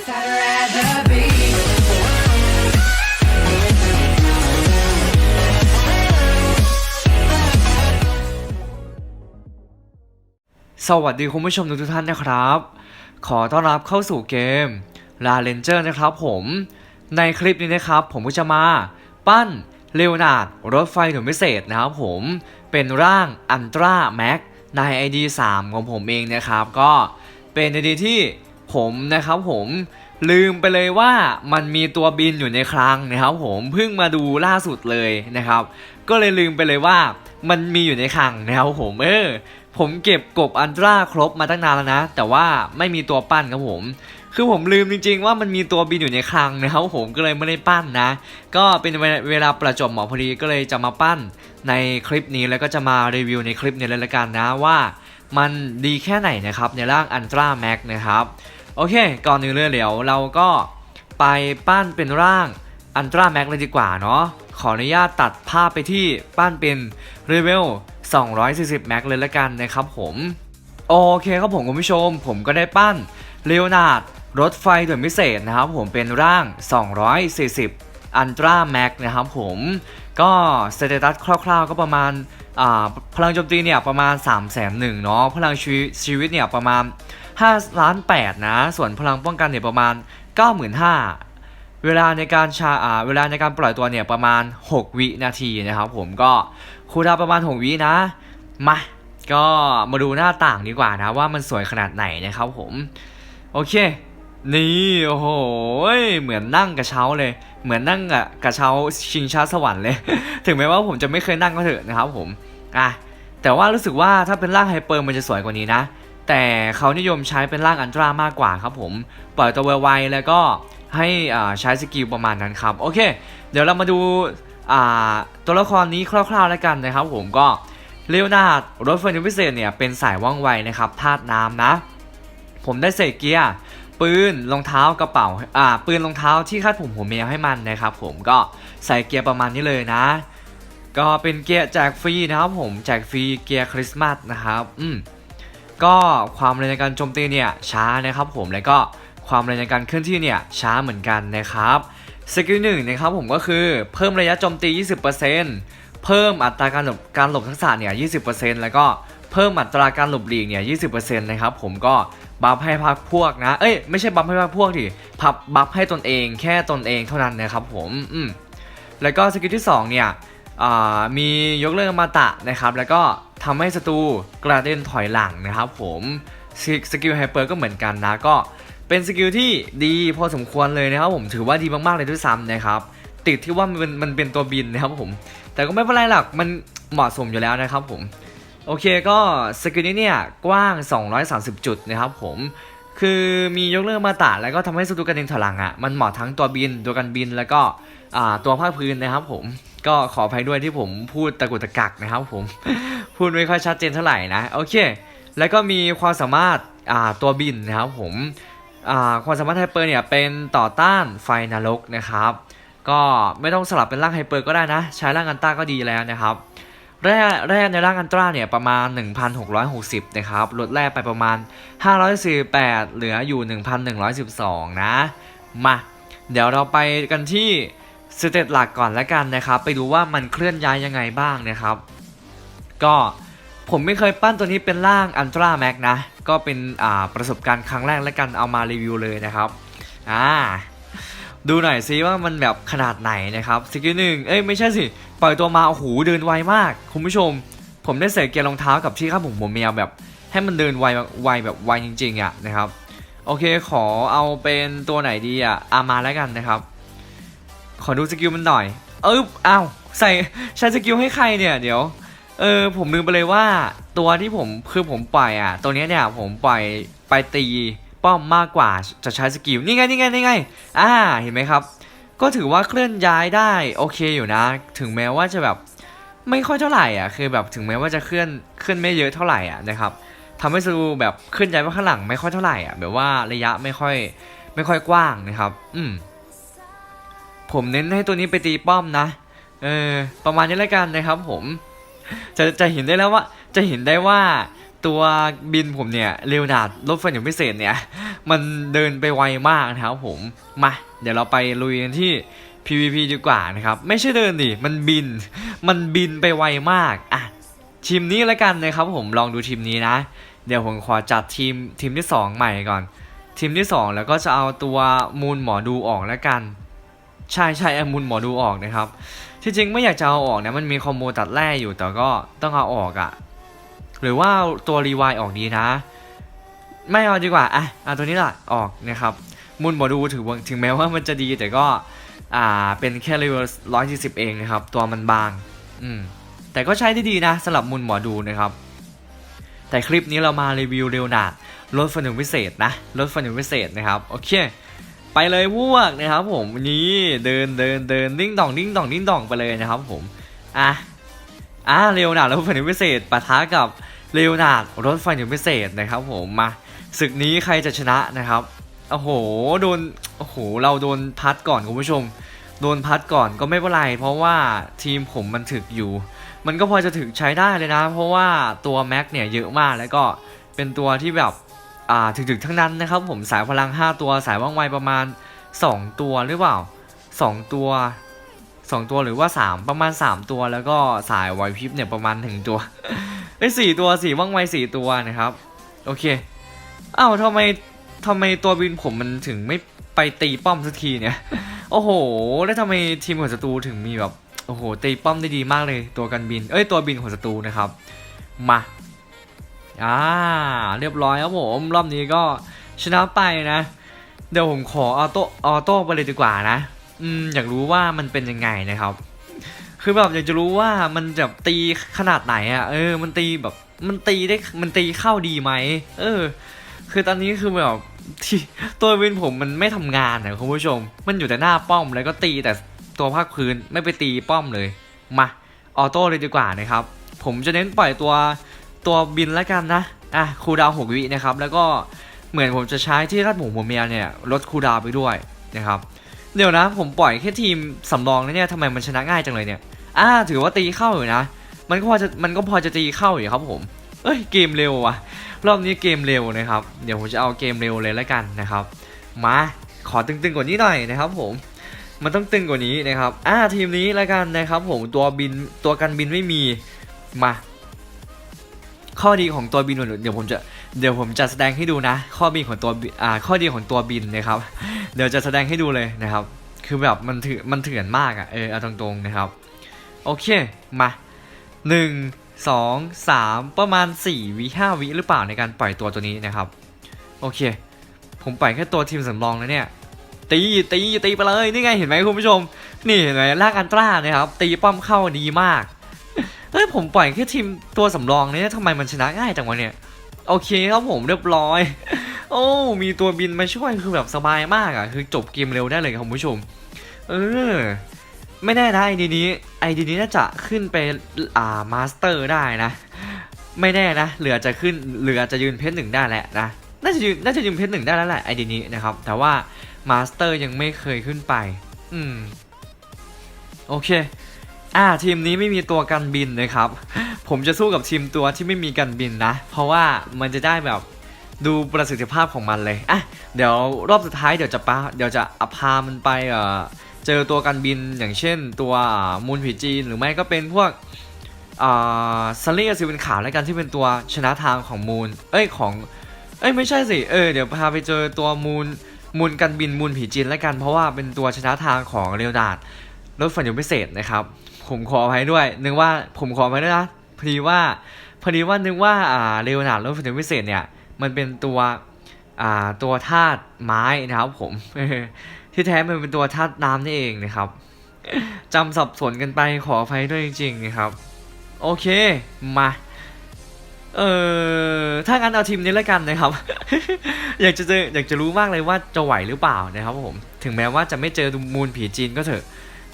สวัสดีคุณผู้ชมทุกท่านนะครับ ขอต้อนรับเข้าสู่เกม La Ranger นะครับผม ในคลิปนี้นะครับ ผมก็จะมาปั้นเลโอนาร์ดรถไฟหน่วยพิเศษนะครับผมเป็นร่างอันตราแม็กใน ID 3 ของผมเองนะครับ ก็เป็น ID ที่ ผมนะครับผมลืมไปเลยว่ามันมีตัวบินอยู่ในคลังนะครับผมเพิ่งมาดูล่าสุดเลยนะครับ ก็เลยลืมไปเลยว่ามันมีอยู่ในคลังนะครับผมเออผมเก็บกบอันตราครบมาตั้งนานแล้วนะ แต่ว่าไม่มีตัวปั้นครับผม คือผมลืมจริงๆ ว่ามันมีตัวบินอยู่ในคลังนะครับผมก็เลยไม่ได้ปั้นนะ ก็เป็นเวลาประจบเหมาะพอดีก็เลยจะมาปั้นในคลิปนี้แล้วก็จะมารีวิวในคลิปนี้เลยละกันนะว่า มันดีแค่ไหนนะครับในร่างอันตราแม็กนะครับ โอเค ก่อนอื่นเลยเดี๋ยวเราก็ไปปั้นเป็นร่างอันตราแม็กเลยดีกว่าเนาะ ขออนุญาตตัดภาพไปที่ปั้นเป็นเรเวล240แม็กเลยละกันนะครับผม โอเคครับผมคุณผู้ชม ผมก็ได้ปั้นเลโอนาร์ดรถไฟด่วนพิเศษนะครับผมเป็นร่าง 240อันตราแม็กนะครับผม ก็สเตตัสคร่าวๆก็ประมาณ พลังโจมตีเนี่ยประมาณ 3 0 0 0 0 0เนาะพลังชีวิตชีวิตเนี่ยประมาณ5ล้าน8นะส่วนพลังป้องกันเนี่ยประมาณ 95,000เวลาในการชาอ่าเวลาในการปล่อยตัวเนี่ยประมาณ 6 วินาทีนะครับผมก็คูดาประมาณ 6 วินะมาก็มาดูหน้าต่างดีกว่านะว่ามันสวยขนาดไหนนะครับผมโอเค นี่โอ้โหเหมือนนั่งกระเช้าเลย เหมือนนั่งกระเช้าชิงช้าสวรรค์เลย ถึงแม้ว่าผมจะไม่เคยนั่งก็เถอะนะครับผม อะแต่ว่ารู้สึกว่าถ้าเป็นร่างไฮเปอร์มันจะสวยกว่านี้นะ แต่เขานิยมใช้เป็นร่างอันตรามากกว่าครับผมปล่อยตัวไวๆแล้วก็ให้ใช้สกิลประมาณนั้นครับ โอเค เดี๋ยวเรามาดูาตัวละครนี้คร่าวๆแล้วกันนะครับผมก็เลโอนาร์ดรถไฟนิพิเศษเนี่ยเป็นสายว่องไวนะครับธาตุน้ำนะ ผมได้เศษเกียร์ปืนรองเท้ากระเป๋าอ่าปืนรองเท้าที่คาดผมหัวเมียให้มันนะครับผมก็ใส่เกียร์ประมาณนี้เลยนะ ก็เป็นเกียร์แจกฟรีนะครับผมแจกฟรีเกียร์คริสต์มาสนะครับอืมก็ความเร็วในการโจมตีเนี่ยช้านะครับผมแล้วก็ความเร็วในการเคลื่อนที่เนี่ยช้าเหมือนกันนะครับสกิลหนึ่งนะครับผมก็คือเพิ่มระยะโจมตี 20%เพิ่มอัตราการหลบการหลบทักษะเนี่ย20%แล้วก็เพิ่มอัตราการหลบหลีกเนี่ย20%นะครับผมก็บัฟให้พักพวกนะ เอ้ยไม่ใช่บัฟให้พักพวกดิพับบัฟให้ตนเองแค่ตนเองเท่านั้นนะครับผมอืมแล้วก็สกิลที่สองเนี่ย มียกเลิกอมาตะนะครับ แล้วก็ทำให้ศัตรูกระเด็นถอยหลังนะครับผมสกิสกิลไฮเปอร์ก็เหมือนกันนะก็เป็นสกิลที่ดีพอสมควรเลยนะครับผมถือว่าดีมากๆเลยด้วยซ้ำนะครับติดที่ว่ามันเป็นมันเป็นตัวบินนะครับผม แต่ก็ไม่เป็นไรหรอกมันเหมาะสมอยู่แล้วนะครับผม โอเคก็สกิลนี้เนี่ยกว้าง 230 จุดนะครับผม คือมียกเลิกอมาตะแล้วก็ทำให้ศัตรูกระเด็นถอยหลังอะมันเหมาะทั้งตัวบินตัวกันบินแล้วก็ตัวภาคพื้นนะครับผม ก็ขออภัยด้วยที่ผมพูดตะกุตะกักนะครับผม พูดไม่ค่อยชัดเจนเท่าไหร่นะ โอเค แล้วก็มีความสามารถอ่าตัวบินนะครับผมอ่าความสามารถไฮเปอร์เนี่ยเป็นต่อต้านไฟนรกนะครับ ก็ไม่ต้องสลับเป็นร่างไฮเปอร์ก็ได้นะ ใช้ร่างอันต้าก็ดีแล้วนะครับ แร่แร่ในร่างอันตราเนี่ยประมาณ 1,660 นะครับ ลดแร่ไปประมาณ 548 เหลืออยู่ 1,112 นะ มา เดี๋ยวเราไปกันที่ สเตตหลักก่อนแล้วกันนะครับ ไปดูว่ามันเคลื่อนย้ายยังไงบ้างนะครับ ก็ผมไม่เคยปั้นตัวนี้เป็นร่างอันตราแม็กนะ ก็เป็นอ่าประสบการณ์ครั้งแรกแล้วกันเอามารีวิวเลยนะครับอ่าดูหน่อยซิว่ามันแบบขนาดไหนนะครับสกิลหนึ่งเอ้ยไม่ใช่สิ ปล่อยตัวมาโอ้โหเดินไวมาก คุณผู้ชม ผมได้ใส่เกียร์รองเท้ากับที่ข้างผมผมแมวแบบ ให้มันเดินไวไวแบบไวจริงๆอะนะครับ โอเคขอเอาเป็นตัวไหนดีอะอามาแล้วกันนะครับ ขอดูสกิลมันหน่อย เอออ้าวใส่ใช้สกิลให้ใครเนี่ยเดี๋ยวเออผมลืมไปเลยว่าตัวที่ผมคือผมปล่อยอะ ตัวเนี้ยเนี่ยผมปล่อยไปตีป้อมมากกว่าจะใช้สกิลนี่ไงนี่ไงนี่ไงอ่าเห็นไหมครับ ก็ถือว่าเคลื่อนย้ายได้โอเคอยู่นะ ถึงแม้ว่าจะแบบไม่ค่อยเท่าไหร่อะคือแบบถึงแม้ว่าจะเคลื่อนเคลื่อนไม่เยอะเท่าไหร่อะนะครับทำให้ซูแบบเคลื่อนย้ายไปข้างหลังไม่ค่อยเท่าไหร่อะแบบว่าระยะไม่ค่อยไม่ค่อยกว้างนะครับ อืม ผมเน้นให้ตัวนี้ไปตีป้อมนะ เออ ประมาณนี้แล้วกันนะครับผม จะจะเห็นได้แล้วว่า จะเห็นได้ว่าตัวบินผมเนี่ยเรวนาดรถไฟอย่างพิเศษเนี่ย มันเดินไปไวมากนะครับผม มา เดี๋ยวเราไปลุยกันที่ PVP ดีกว่านะครับ ไม่ใช่เดินดิ มันบิน มันบินไปไวมาก อะ ทีมนี้แล้วกันนะครับผม ลองดูทีมนี้นะ เดี๋ยวผมขอจัดทีมทีมที่ 2 ใหม่ก่อน ทีมที่ 2 แล้วก็จะเอาตัวมูลหมอดูออกแล้วกัน ใช่ใช่เอมูลหมอดูออกนะครับที่จริงไม่อยากจะเอาออกนะมันมีคอมโบตัดแร่อยู่แต่ก็ต้องเอาออกอะ่ะ หรือว่าตัวรีวายออกดีนะ ไม่เอาดีกว่าอะเอาตัวนี้ละออกนะครับมูลหมอดูถือถึงแม้ว่ามันจะดีแต่ก็อ่าเป็นแค่เลเวลร้อยสี่สิบเองนะครับ ตัวมันบาง อืมแต่ก็ใช้ได้ดีนะสำหรับมูลหมอดูนะครับ แต่คลิปนี้เรามารีวิวเร็วหนาดรถฟันหนึ่งพิเศษนะรถฟันหนึ่งพิเศษนะครับโอเค ไปเลยพวกนะครับผมนี่เดินเดินเดินดิ้งดองดิ้งดองดิ้งดองไปเลยนะครับผมอะอะเร็วหนาดรถไฟหนึ่งพิเศษปะทะกับเร็วหนาดรถไฟหนึ่งพิเศษนะครับผมมาศึกนี้ใครจะชนะนะครับโอ้โหโดนโอ้โหเราโดนพัดก่อนคุณผู้ชม โดนพัดก่อนก็ไม่เป็นไร เพราะว่าทีมผมมันถึกอยู่ มันก็พอจะถึกใช้ได้เลยนะ เพราะว่าตัวแม็กเนี่ยเยอะมากแล้วก็เป็นตัวที่แบบ อ่าถึกๆทั้งนั้นนะครับผมสายพลัง 5 ตัวสายว่องไวประมาณ 2 ตัวหรือเปล่า 2 ตัว 2 ตัวหรือว่า 3 ประมาณ 3 ตัวแล้วก็สายไวพริบเนี่ยประมาณถึงตัวเอ้สี่ตัวสี่ว่องไวสี่ตัวนะครับโอเคอ้าวทำไมทำไมตัวบินผมมันถึงไม่ไปตีป้อมสักทีเนี่ยโอ้โห แล้วทำไมทีมของศัตรูถึงมีแบบโอ้โหตีป้อมได้ดีมากเลยตัวกันบิน เอ้ยตัวบินของศัตรูนะครับ มา อ่า เรียบร้อยครับผม รอบนี้ก็ชนะไปนะ เดี๋ยวผมขอออโต้ออโต้ไปเลยดีกว่านะ อืม อยากรู้ว่ามันเป็นยังไงนะครับ คือแบบอยากจะรู้ว่ามันจะตีขนาดไหนอะ่ะ เออ มันตีแบบมันตีได้มันตีเข้าดีไหม เออ คือตอนนี้คือแบบที่ตัววินผมมันไม่ทำงานนะคุณผู้ชม มันอยู่แต่หน้าป้อมแล้วก็ตีแต่ตัวภาคพื้นไม่ไปตีป้อมเลย มาออโต้เลยดีกว่านะครับ ผมจะเน้นปล่อยตัว ตัวบินแล้วกันนะ อะคูดาวหกวินะครับ แล้วก็เหมือนผมจะใช้ที่รัดหมูหัวเมียเนี่ยลดคูดาวไปด้วยนะครับ เดี๋ยวนะ ผมปล่อยแค่ทีมสำรองนะเนี่ยทำไมมันชนะง่ายจังเลยเนี่ย อ่า ถือว่าตีเข้าอยู่นะ มันก็พอจะมันก็พอจะตีเข้าอยู่ครับผม เอ้ยเกมเร็วว่ะ รอบนี้เกมเร็วนะครับ เดี๋ยวผมจะเอาเกมเร็วเลยแล้วกันนะครับ มาขอตึงๆกว่านี้หน่อยนะครับผมมันต้องตึงกว่านี้นะครับ อ่าทีมนี้แล้วกันนะครับผมตัวบินตัวกันบินไม่มีมา ข้อดีของตัวบินเดี๋ยวผมจะเดี๋ยวผมจะแสดงให้ดูนะ ข้อบินของตัวบิอ่าข้อดีของตัวบินนะครับ เดี๋ยวจะแสดงให้ดูเลยนะครับ คือแบบมันถือมันเถื่อนมากอะ่ะเออเอาตรงๆนะครับ โอเคมาหนึ่งสองสามประมาณสี่วิห้าวิหรือเปล่าในการปล่อยตัวตัวนี้นะครับ โอเค ผมปล่อยแค่ตัวทีมสำรองนะเนี่ยตีตีตีไปเลยนี่ไงเห็นไหมคุณผู้ชม นี่เห็นไหมลากอันตรานะครับตีป้อมเข้าดีมาก ผมปล่อยแค่ทีมตัวสำรองเนี่ยทำไมมันชนะง่ายจังวะเนี่ย โอเคครับผมเรียบร้อย โอ้มีตัวบินมาช่วยคือแบบสบายมากอะ่ะ คือจบเกมเร็วได้เลยครับคุณผู้ชม เออ ไม่แน่นะไอดีนี้ ไอดีนี้น่าจะขึ้นไปอ่ามาสเตอร์ได้นะ ไม่แน่นะเหลือจะขึ้นเหลือจะยืนเพชรหนึ่งได้แหละนะน่าจะยืนน่าจะยืนเพชรหนึ่งได้แล้วแหละไอดีนี้นะครับ แต่ว่ามาสเตอร์ยังไม่เคยขึ้นไป อืม โอเค อ่าทีมนี้ไม่มีตัวกันบินนะครับ ผมจะสู้กับทีมตัวที่ไม่มีกันบินนะ เพราะว่ามันจะได้แบบดูประสิทธิภาพของมันเลยอะเดี๋ยวรอบสุดท้ายเดี๋ยวจะปาเดี๋ยวจะอพามันไปเอ่อเจอตัวกันบินอย่างเช่น ตัวมูลผีจีนหรือไม่ก็เป็นพวกซัลลี่กับซิเป็นขาวแล้วกันที่เป็นตัวชนะทางของมูลเอ้ยของเอ้ยไม่ใช่สิเออเดี๋ยวพาไปเจอตัวมูลมูลกันบินมูลผีจีนแล้วกัน เพราะว่าเป็นตัวชนะทางของเรียวดาด รถฝันยู่พิเศษนะครับ ผมขออภัยด้วย นึกว่าผมขออภัยด้วยนะพอดีว่าพอดีว่านึกว่าอ่าเรียวดาดรถฝันยู่พิเศษเนี่ยมันเป็นตัวอ่าตัวธาตุไม้นะครับผมที่แท้มันเป็นตัวธาตุน้ำนี่เองนะครับจำสับสนกันไปขออภัยด้วยจริงๆนะครับ โอเคมาเออถ้างั้นเอาทีมนี้แล้วกันนะครับ อยากจะเจออยากจะรู้มากเลยว่าจะไหวหรือเปล่านะครับผม ถึงแม้ว่าจะไม่เจอมูลผีจีนก็เถอะ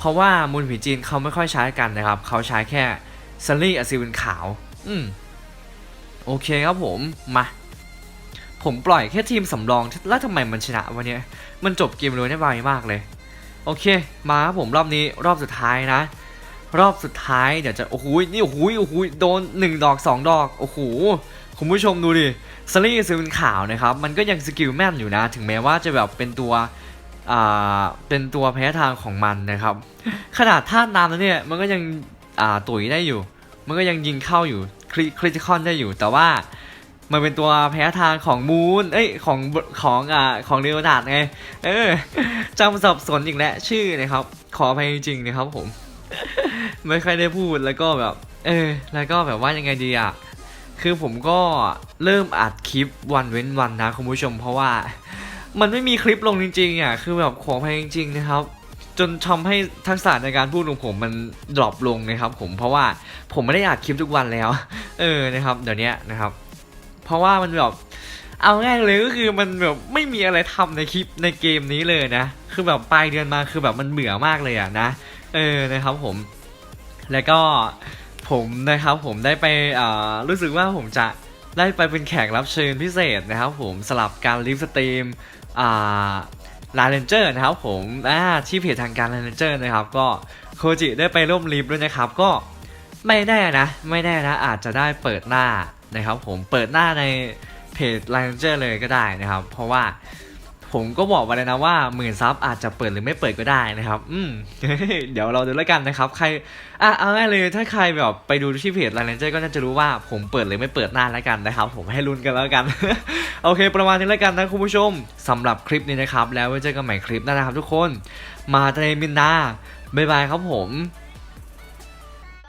เพราะว่ามูลผีจีนเขาไม่ค่อยใช้กันนะครับ เขาใช้แค่ซัลลี่อซิวินขาว อืม โอเคครับผม มา ผมปล่อยแค่ทีมสำรอง แล้วทำไมมันชนะวันนี้มันจบเกมเลยได้ไวมากเลย โอเค มาครับผมรอบนี้รอบสุดท้ายนะ รอบสุดท้ายเดี๋ยวจะ โอ้โห นี่โอ้โหโอ้โหโดนหนึ่งดอกสองดอก โอ้โห คุณผู้ชมดูดิสลี่ซื้อเป็นขาวนะครับ มันก็ยังสกิลแม่นอยู่นะ ถึงแม้ว่าจะแบบเป็นตัว เป็นตัวแพ้ทางของมันนะครับ ขนาดท่าน้ำแล้วเนี่ยมันก็ยังอ่าตุ๋ยได้อยู่ มันก็ยังยิงเข้าอยู่คริติคอนได้อยู่ แต่ว่ามันเป็นตัวแพ้ทางของมูนเอ้ยของของอ่าของเรโอนาดไง เออจำสับสนอีกแล้วชื่อนะครับ ขออภัยจริงๆนะครับผม ไม่ค่อยได้พูดแล้วก็แบบ เออ แล้วก็แบบว่ายังไงดีอะ คือผมก็เริ่มอัดคลิปวันเว้นวันนะคุณผู้ชมเพราะว่า มันไม่มีคลิปลงจริงๆอะคือแบบขออภัยจริงๆนะครับ จนทำให้ทักษะในการพูดของผมมันดรอปลงนะครับผมเพราะว่าผมไม่ได้อัดคลิปทุกวันแล้ว เออนะครับ เดี๋ยวนี้นะครับ เพราะว่ามันแบบเอาง่ายเลยก็คือมันแบบไม่มีอะไรทำในคลิปในเกมนี้เลยนะ คือแบบปลายเดือนมาคือแบบมันเบื่อมากเลยอะนะ เออนะครับผม แล้วก็ผมนะครับผมได้ไปอ่ารู้สึกว่าผมจะได้ไปเป็นแขกรับเชิญพิเศษนะครับผมสลับการลิฟสตรีม ลาเรนเจอร์นะครับผมอาที่เพจทางการลาเรนเจอร์นะครับ ก็โคจิได้ไปร่วมลิฟด้วยนะครับ ก็ไม่แน่นะ ไม่แน่นะ อาจจะได้เปิดหน้านะครับผมเปิดหน้าในเพจลาเรนเจอร์เลยก็ได้นะครับ เพราะว่า ผมก็บอกไปเลยนะว่าหมื่นซับอาจจะเปิดหรือไม่เปิดก็ได้นะครับ อืม เดี๋ยวเราดูแล้วกันนะครับ ใคร อะ เอาง่ายเลย ถ้าใครแบบไปดูที่เพจไลน์เจอร์ก็น่าจะรู้ว่าผมเปิดหรือไม่เปิดหน้าแล้วกันนะครับ ผมให้ลุ้นกันแล้วกัน โอเค ประมาณนี้แล้วกันนะคุณผู้ชมสำหรับคลิปนี้นะครับ แล้วไว้เจอกันใหม่คลิปหน้านะครับทุกคน มาเตรมินนาบ๊ายบายครับผม